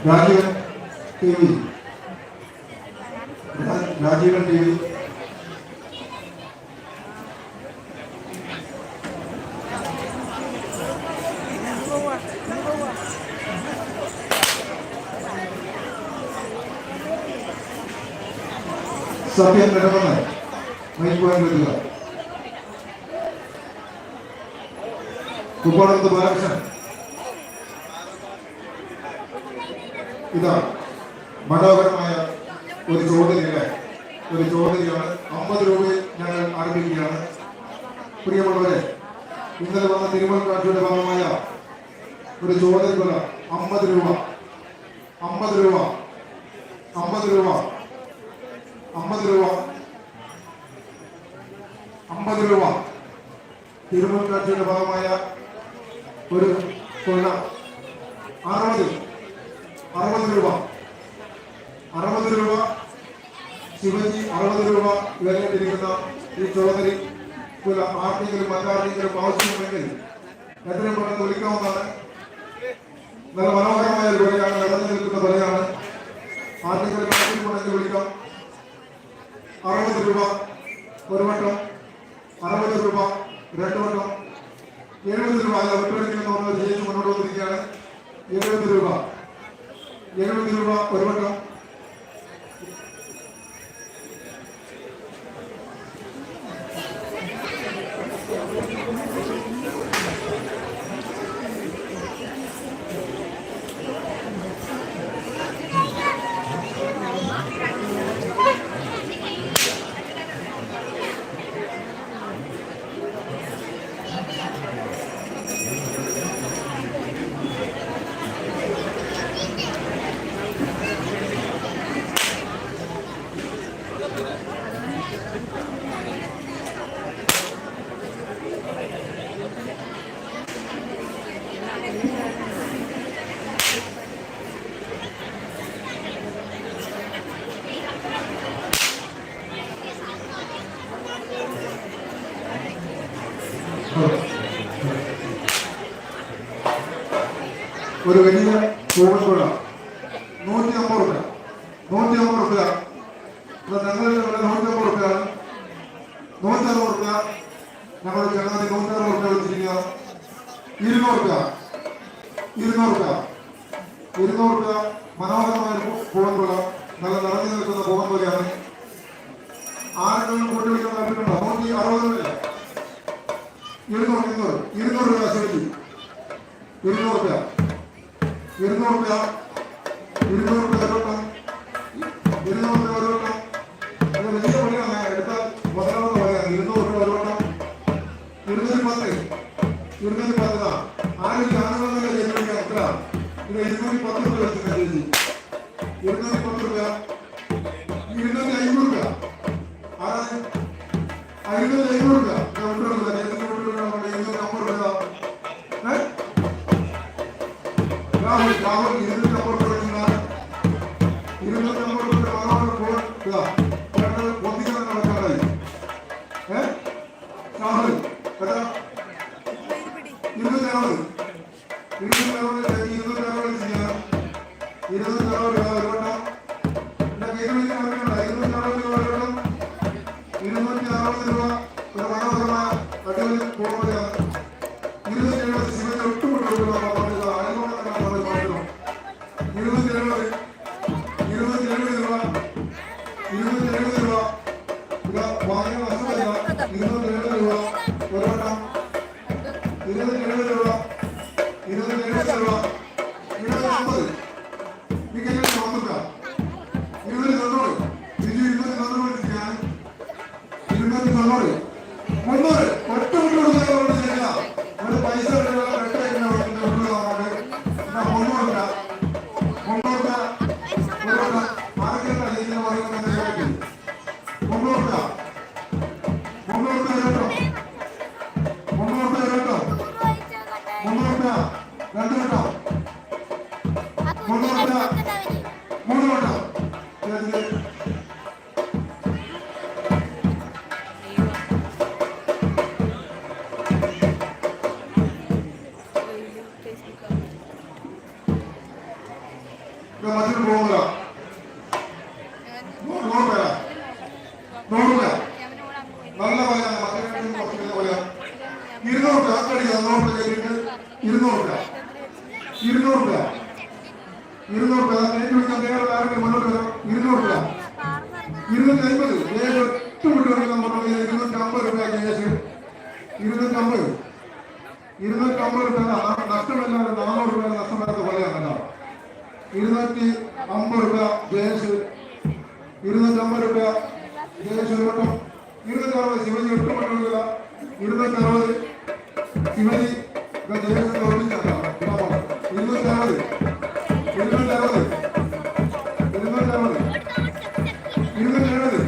Radio TV. Radio TV. Sapian berapa? Main kuat berdua. Kepala untuk barang. വെക്കുക കുപ്പാടത്ത് ബാലകൃഷ്ണൻ ഇതാ മനോഹരമായ ഒരു ചോദ്യല്ലേ ഒരു ചോദ്യമാണ് അമ്പത് രൂപയിൽ ഞങ്ങൾ ആരംഭിക്കുകയാണ്. പ്രിയമുള്ളവരെ ഇന്നലെ വന്ന കാഴ്ചയുടെ ഭാഗമായ ഒരു ചോദ്യക്കുല അമ്പത് രൂപ. അമ്പത് രൂപ. അമ്പത് രൂപ. അമ്പത് രൂപ. അമ്പത് രൂപ. കാഴ്ചയുടെ ഭാഗമായ ഒരു കൊള്ള അറുപത്. അറുപത് രൂപ. അറുപത് രൂപ. ശിവജി അറുപത് രൂപ. വിലയിട്ടിരിക്കുന്ന ഈ ചോദരി ചില ആർക്കെങ്കിലും മറ്റാർക്കെങ്കിലും ആവശ്യമുണ്ടെങ്കിൽ എത്രയും പെട്ടെന്ന് വിളിക്കാവുന്നതാണ്. നല്ല മനോഹരമായ ഒരു വിലയാണ് നടന്നു നിൽക്കുന്ന വിലയാണ് ആർക്കെങ്കിലും ആവശ്യമുണ്ടെങ്കിൽ വിളിക്കാം. അറുപത് രൂപ ഒരു വട്ടം അറുപത് രൂപ രണ്ട് വട്ടം എഴുപത് രൂപ അല്ല വിട്ടുപിടിക്കുന്ന പറഞ്ഞ ജയിച്ച് മുന്നോട്ട് വന്നിരിക്കുകയാണ്. എഴുപത് രൂപ. എഴുപത് രൂപ ഒരു വലിയ പൂവൻപുഴ നൂറ്റി അമ്പത് റുപ്യ. നൂറ്റി അമ്പത് റുപ്യ. ഞങ്ങളുടെ വില നൂറ്റി അമ്പത് റുപ്യാണ് നൂറ്റി അറുപത് റുപ്യ. ഞങ്ങളുടെ ചങ്ങാതി നൂറ്റി അറുപത് റുപ്യ വെച്ചിരിക്കുക. ഇരുന്നൂറ് റുപ്യ. ഇരുന്നൂറ് റുപ്യ. ഇരുന്നൂറ് റുപ്യ. മനോഹരമായ ഒരു നല്ല നിറഞ്ഞു നിൽക്കുന്ന പൂവൻപുഴയാണ് ആരെങ്കിലും കൂട്ടി വിളിക്കാൻ താല്പര്യമുണ്ടോ? നൂറ്റി അറുപത് രൂപ ഇരുന്നൂറ് ഇരുന്നൂറ്. ഇരുന്നൂറ് രൂപ ശരിക്കും. ഇരുന്നൂറ് രൂപ ഇരുന്നൂറ് രൂപ ഇരുന്നൂറ് രൂപ ഒരു വട്ടം ഇരുന്നൂറ് രൂപ ഒരു വട്ടം അത് വലിയ പണിയാണ് എടുത്താൽ മുതലാവുന്ന പണിയാണ് ഇരുന്നൂറ് രൂപ ഒരു വട്ടം ഇരുന്നൂറ്റി പത്ത് ഇരുന്നൂറ്റി പത്ത് ആ ആരും ആണുങ്ങളെന്നല്ല ജനിപ്പിക്കാൻ അത്ര ഇത് ഇരുന്നൂറ്റി പത്ത് രൂപ വെച്ചിട്ടുണ്ട് ചേച്ചി ഇരുന്നൂറ്റി പത്ത് രൂപ ഇരുന്നൂറ്റി അയ്യൂറ് രൂപ ആരാണ് ഇരുന്നൂറ്റി അയ്യൂറ് രൂപ ഇരുന്നൂറ്റി അറുപത് ഇരുന്നൂറ്റി അറുപത് ഇരുന്നൂറ്റി അറുപത് ചെയ്യാം ഇരുന്നൂറ്റി രൂപ ഒരു മനോഹരമായ അടിപൊളി ഫോണുകളാണ് ഇരുന്നൂറ്റി എഴുപത് ശിവന്റെ പറഞ്ഞത് അയൽവാസികളാണ് ഇരുന്നൂറ്റി എഴുപത് മറ്റൊരു പോകുന്നില്ല നോക്കല നോക്കില്ല നല്ല പല മറ്റൊരു കുറച്ചില്ല പല ഇരുന്നൂറ് രൂപ അക്കടിക്കുക നൂറ് കഴിഞ്ഞിട്ട് ഇരുന്നൂറ് രൂപ. ഇരുന്നൂറ് രൂപ. ഇരുന്നൂറ് രൂപ. നെയ്റ്റ് വിളിക്കാൻ നിങ്ങളുടെ ആരെങ്കിലും മുന്നോട്ട് വരാം. ഇരുന്നൂറ് രൂപ. ഇരുന്നൂറ്റി അമ്പത് ഏഴ് ഇരുന്നൂറ്റി അമ്പത് രൂപ ഇരുന്നൂറ്റി അമ്പത് ഇരുന്നൂറ്റി അമ്പത് രൂപ നഷ്ടമില്ലാതെ നാനൂറ് രൂപ നഷ്ടമില്ലാത്ത കേട്ടോ ഇരുന്നൂറ്റി അമ്പത് രൂപ ജയേഷ് ഇരുന്നൂറ്റി അമ്പത് രൂപ ജയേഷ് വട്ടം ഇരുന്നൂറ്റി അറുപത് ശിവജി എട്ട് മണിക്കൂറില്ല ഇരുന്നൂറ്റി അറുപത് ശിവജി ജയേഷ് ഓർമ്മിച്ചാണ് ഇരുന്നൂറ്റി അറുപത് ഇരുന്നൂറ്റി അറുപത് ഇരുന്നൂറ്റി അറുപത് ഇരുന്നൂറ്റി എഴുപത്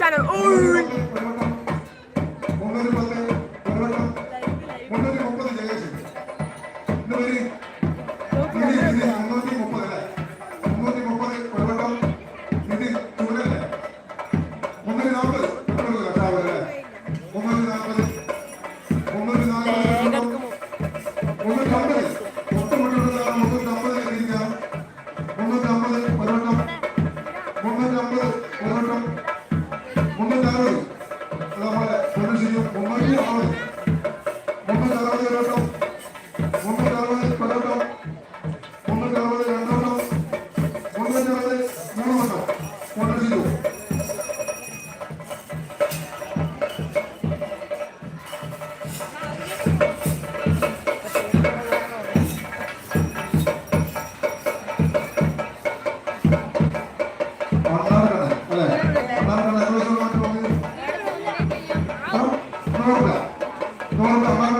channel. Ooh.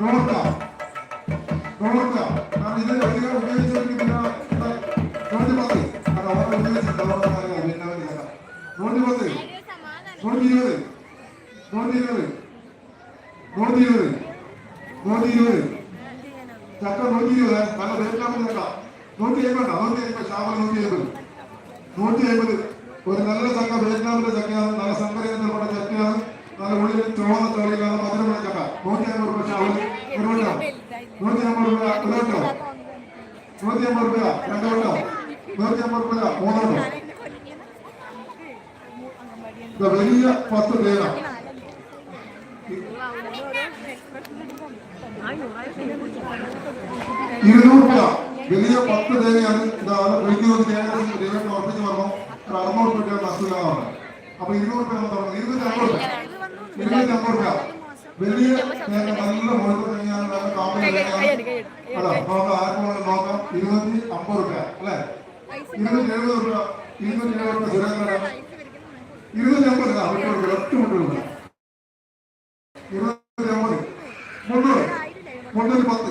നൂറ് രൂപ. കാരണം ഇത് അധികം ഉപയോഗിച്ചവർക്ക് നൂറ്റി പത്ത്. കാരണം കാര്യമാണ് വിയറ്റ്നാമിലെ ചക്ക. നൂറ്റി പത്ത്. നൂറ്റി ഇരുപത്. നൂറ്റി ഇരുപത്. നൂറ്റി ഇരുപത്. നൂറ്റി ഇരുപത്. ചക്ക നൂറ്റി ഇരുപത് നല്ല ഒരു നല്ല ചക്ക വിയറ്റ്നാമിലെ ചക്കയാണ് നല്ല സംഭരണത്തിൽപ്പെട്ട ചക്കയാണ് ഉള്ളിൽ തോന്നുന്ന തോളിലാണ് മധുരമുള്ള ചക്ക നൂറ്റി അമ്പത് രൂപ ശാമല ഒരു വട്ടം. നൂറ്റി അമ്പത് രൂപ ഒരു വട്ടം. നൂറ്റി അമ്പത് രൂപ രണ്ട് വട്ടം. നൂറ്റി അമ്പത് രൂപ മൂന്ന് വട്ടം. ഇത് വലിയ പത്ത് തേങ്ങ ഇരുന്നൂറ് രൂപ. വലിയ പത്ത് തേങ്ങയാണ് ഇതാണ് ഒഴിക്കുന്നത്. തേങ്ങ ദൈവം ഉറപ്പിച്ച് പറഞ്ഞു. അറുന്നൂറ് രൂപയുടെ നഷ്ടമാണ് അപ്പൊ ഇരുന്നൂറ് രൂപ എന്ന് പറഞ്ഞു ഇരുന്നൂറ്റി അമ്പത് രൂപ ഇരുന്നൂറ്റി അമ്പത് രൂപ വലിയ തേങ്ങ നല്ല മുഴുവൻ തേങ്ങയാണ് നല്ല കാപ്പിലെ തേങ്ങയാണ് അതാ നമുക്ക് ആർക്കും നോക്കാം. ഇരുന്നൂറ്റി അമ്പത് രൂപ അല്ലെ? ഇരുന്നൂറ്റി എഴുപത് രൂപ ഇരുന്നൂറ്റി എഴുപത് രൂപ സുരേന്ദ്രൻ ഇരുന്നൂറ്റി അമ്പത് രൂപ വിട്ടു കൊടുക്കുക ഒറ്റ വിട്ടു കൊടുക്കുക ഇരുന്നൂറ്റി അമ്പത്. മുന്നൂറ്. മുന്നൂറ്റി പത്ത്.